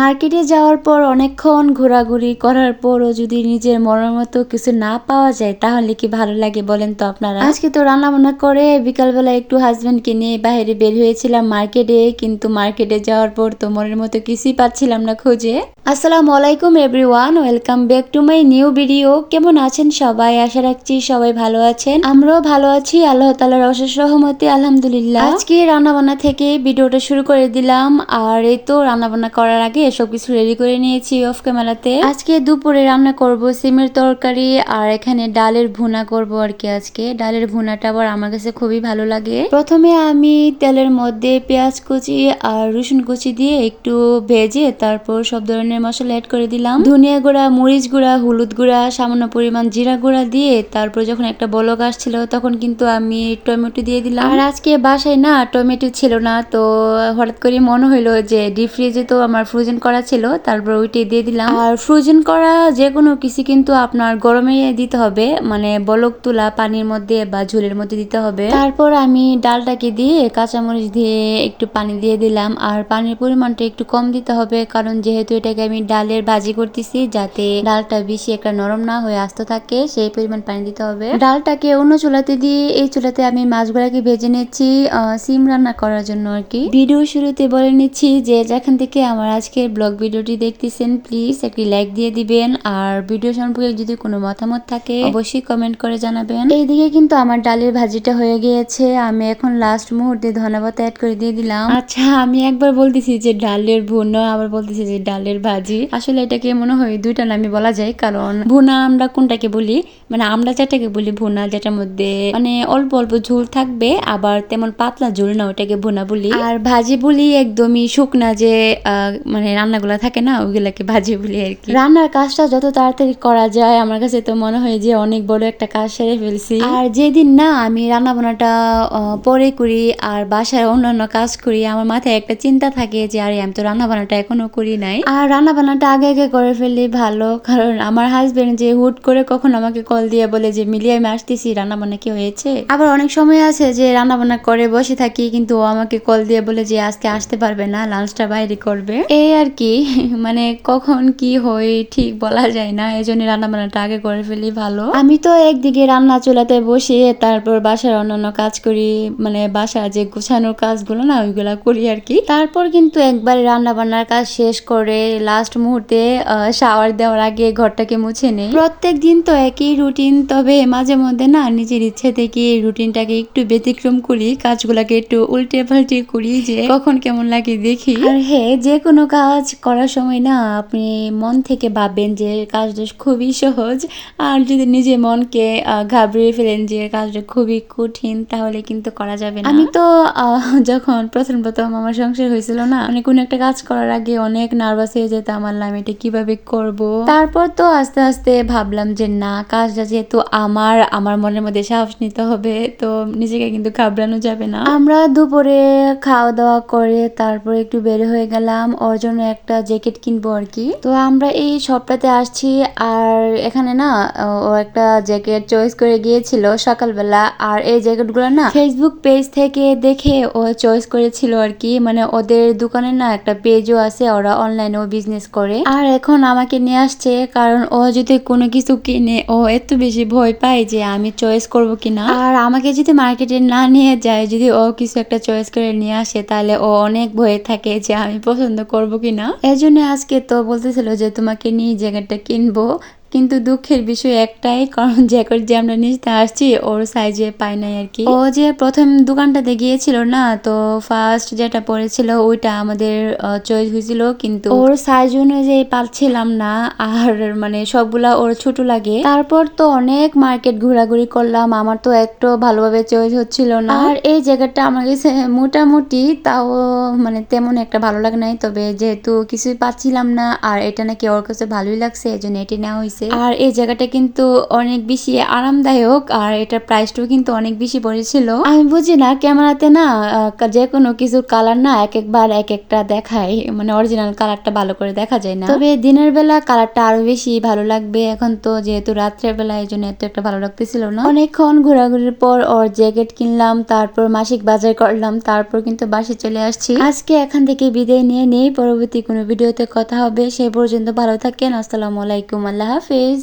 মার্কেটে যাওয়ার পর অনেকক্ষণ ঘোরাঘুরি করার পরও যদি নিজের মনের মতো কিছু না পাওয়া যায়, তাহলে কি ভালো লাগে বলেন তো আপনারা? আজকে তো রান্না বান্না করে বিকালবেলা একটু হাজবেন্ডকে নিয়ে বাইরে বের হয়েছিলাম মার্কেটে, কিন্তু মার্কেটে যাওয়ার পর তো মনের মতো কিছুই পাচ্ছিলাম না খুঁজে। আসসালামু আলাইকুম everyone welcome back to my new video কেমন আছেন সবাই? আশা রাখছি সবাই ভালো আছেন। আমরাও ভালো আছি, আল্লাহ তালার অশেষ রহমতে, আলহামদুলিল্লাহ। আজকে রান্না বান্না থেকে ভিডিওটা শুরু করে দিলাম, আর এই তো রান্না বান্না করার আগে সবকিছু রেডি করে নিয়েছি অফ ক্যামেরাতে। আজকে দুপুরে রান্না করব সিমের তরকারি, আর এখানে ডালের ভুনা করব আর কি আজকে। ডালের ভুনাটা আবার আমার কাছে খুবই ভালো লাগে। প্রথমে আমি তেলের মধ্যে পেঁয়াজ কুচি আর রসুন কুচি দিয়ে একটু ভেজে তারপর সব ধরনের মশলা অ্যাড করে দিলাম। ধনিয়া গুঁড়া, মরিচ গুঁড়া, হলুদ গুঁড়া, সামান্য পরিমাণ জিরা গুঁড়া দিয়ে তারপর যখন একটা বলক আসছিল তখন কিন্তু আমি টমেটো দিয়ে দিলাম। আর আজকে বাসায় না টমেটো ছিল না, তো হঠাৎ করে মনে হইল যে ডিপ ফ্রিজে তো আমার ফ্রোজেন করা ছিল, তারপর ওইটাই দিয়ে দিলাম। আর ফ্রোজেন করা যে কোনো কিছু কিন্তু আপনার গরমে দিতে হবে মানে বলক তোলা পানির মধ্যে বা ঝোলের মধ্যে দিতে হবে। তারপর আমি ডালটাকে দিয়ে কাঁচামরিচ দিয়ে একটু পানি দিয়ে দিলাম, আর পানির পরিমাণটা একটু কম দিতে হবে, কারণ যেহেতু এটাকে আমি ডালের ভাজি করতেছি, যাতে ডালটা বেশি একটা নরম না হয়ে আস্ত থাকে, সেই পরিমাণ পানি দিতে হবে। ডালটাকে অন্য চুলাতে দিয়ে এই চুলাতে আমি মাছগুলাকে ভেজে নিচ্ছি সিম রান্না করার জন্য আর কি। ভিডিও শুরুতে বলে নিচ্ছি যে, যেখান থেকে আমার আজকের ব্লগ ভিডিওটি দেখতেছেন প্লিজ একটি লাইক দিয়ে দিবেন। আর ভিডিও সম্পর্কে যদি কোনো মতামত থাকে, অবশ্যই কমেন্ট করে জানাবেন। এইদিকে কিন্তু আমার ডালের ভাজিটা হয়ে গিয়েছে। আমি এখন লাস্ট মুহূর্তে ধন্যবাদ অ্যাড করে দিয়ে দিলাম। আচ্ছা আমি একবার বলতেছি যে ডালের ভুনা, আবার বলতেছি যে ডালের ভাজি। আসলে এটাকে মনে হয় দুইটা নামে বলা যায়? কারণ ভুনা আমরা কোনটাকে বলি? মানে আমরা যেটাকে বলি ভুনা, যেটার মধ্যে মানে অল্প অল্প ঝোল থাকবে, আবার তেমন পাতলা ঝোল না, ওটাকে ভুনা বলি। আর ভাজি বলি একদমই শুকনা যে মানে রান্নাগুলো থাকে না ওইগুলাকে ভাজি বলি আর কি। রান্নার কাজটা যত তাড়াতাড়ি করা যায় আমার কাছে তো মনে হয় যে অনেক বড় একটা কাজ সেরে ফেলছি। আর যেদিন না আমি রান্না বান্নাটা পরে করি আর বাসায় অন্যান্য কাজ করি আমার মাথায় একটা চিন্তা থাকে যে আরে আমি তো রান্না বান্নাটা এখনও করি নাই। আর রান্না বান্নাটা আগে আগে করে ফেললে ভালো কারণ আমার হাজবেন্ড যে হুট করে কখন আমাকে কল দিয়ে বলে যে মিলিয়ে আমি আসতেছি রান্না বান্না কি হয়েছে? আবার অনেক সময় আছে যে রান্না বান্না করে বসে থাকি কিন্তু ও আমাকে কল দিয়ে বলে যে আজকে আসতে পারবে না লাঞ্চটা বাইরে করবে। এই আর কি? মানে কখন কি হয় ঠিক বলা যায় না। এই জন্য রান্না বান্নাটা আগে করে ফেলি ভালো। আমি তো একদিকে রান্না চুলাতে বসে, তারপর বাসার অন্যান্য কাজ করি। মানে বাসা যে গোছানোর কাজগুলো না, ওইগুলা করি আর কি। তারপর কিন্তু একবারে রান্না বান্নার কাজ শেষ করে লাস্ট মুহূর্তে শাওয়ার দেওয়ার আগে ঘরটাকে মুছে নেই। প্রত্যেক দিন তো একই রুটিন তবে মাঝে মধ্যে না নিজের ইচ্ছে থেকে রুটিনটাকে একটু ব্যতিক্রম করি, কাজগুলাকে একটু উল্টে পাল্টে করি যে কখন কেমন লাগে দেখি। আর হ্যাঁ যে কোনো কাজ করার সময় না আপনি মন থেকে ভাববেন যে কাজটা খুবই সহজ। আর যদি নিজে মনকে ঘাবড়িয়ে ফেলেন যে কাজটা খুবই কঠিন, তাহলে কিন্তু করা যাবে না। আমি তো যখন প্রথম প্রথম আমার সংসার হয়েছিল না মানে কোনো একটা কাজ করার আগে অনেক নার্ভাস হয়ে যেত আমার নাম এটা কীভাবে করব? তারপর তো আস্তে আস্তে ভাবলাম যে না, কাজটা যেহেতু আমার আমার মনের মধ্যে সাহস নিতে হবে, তো নিজেকে কিন্তু ঘাবড়ানো যাবে না। আমরা দুপুরে খাওয়া দাওয়া করে তারপর একটু বের হয়ে গেলাম ওর জন্য একটা জ্যাকেট কিনবো আর কি। তো আমরা এই শপটাতে আসছি আর এখানে না, ও একটা জ্যাকেট চয়েস করে গিয়েছিল সকালবেলা। আর এই জ্যাকেটগুলো না ফেসবুক পেজ থেকে দেখে ও চয়েস করেছিল আর কি। মানে ওদের দোকানে না একটা পেজও আছে, ওরা অনলাইনেও বিজনেস করে। আর এখন আমাকে নিয়ে আসছে, কারণ ও যদি কোনো কিছু কিনে, ও এত বেশি ভয় পায় যে আমি চয়েস করব কিনা। আর আমাকে যদি মার্কেটে না নিয়ে যায়, যদি ও কিছু একটা চয়েস করে নিয়ে আসে, তাহলে ও অনেক ভয়ে থাকে যে আমি পছন্দ করব কিনা এজন্য জন্য আজকে তো বলতেছিল যে তোমাকে নিয়ে জ্যাকেটটা জায়গাটা কিনবো। কিন্তু দুঃখের বিষয় একটাই কারণ জ্যাকেট যে আমরা নিতে আসছি ওর সাইজে পাই নাই আর কি। ও যে প্রথম দোকানটাতে গিয়েছিল না তো ফার্স্ট যেটা পড়েছিল ওইটা আমাদের চয়েস হয়েছিল কিন্তু ওর সাইজ অনুযায়ী পাচ্ছিলাম না আর মানে সবগুলা ওর ছোট লাগে। তারপর তো অনেক মার্কেট ঘোরাঘুরি করলাম আমার তো একটু ভালোভাবে চয়েস হচ্ছিল না। আর? এই জায়গাটা আমার কাছে মোটামুটি তাও মানে তেমন একটা ভালো লাগে নাই তবে যেহেতু কিছুই পাচ্ছিলাম না আর এটা নাকি ওর কাছে ভালোই লাগছে এই জন্য এটি নেওয়া হয়েছে আছে। আর এই জায়গাটা কিন্তু অনেক বেশি আরামদায়ক, আর এটার প্রাইসটাও কিন্তু অনেক বেশি পড়েছিল। আমি বুঝি না, ক্যামেরাতে না যে কোনো কিছুর কালার না এক একবার এক একটা দেখায় মানে অরিজিনাল কালারটা ভালো করে দেখা যায় না। তবে দিনের বেলা কালারটা আরও বেশি ভালো লাগবে, এখন তো যেহেতু রাত্রের বেলা, এই জন্য এত একটা ভালো লাগতেছিল না। অনেকক্ষণ ঘোরাঘুরির পর ওর জ্যাকেট কিনলাম, তারপর মাসিক বাজার করলাম, তারপর কিন্তু বাসে চলে আসছি। আজকে এখান থেকে বিদায় নিয়ে নেই, পরবর্তী কোনো ভিডিওতে কথা হবে, সে পর্যন্ত ভালো থাকেন, আসসালামু আলাইকুম, আল্লাহ হাফিজ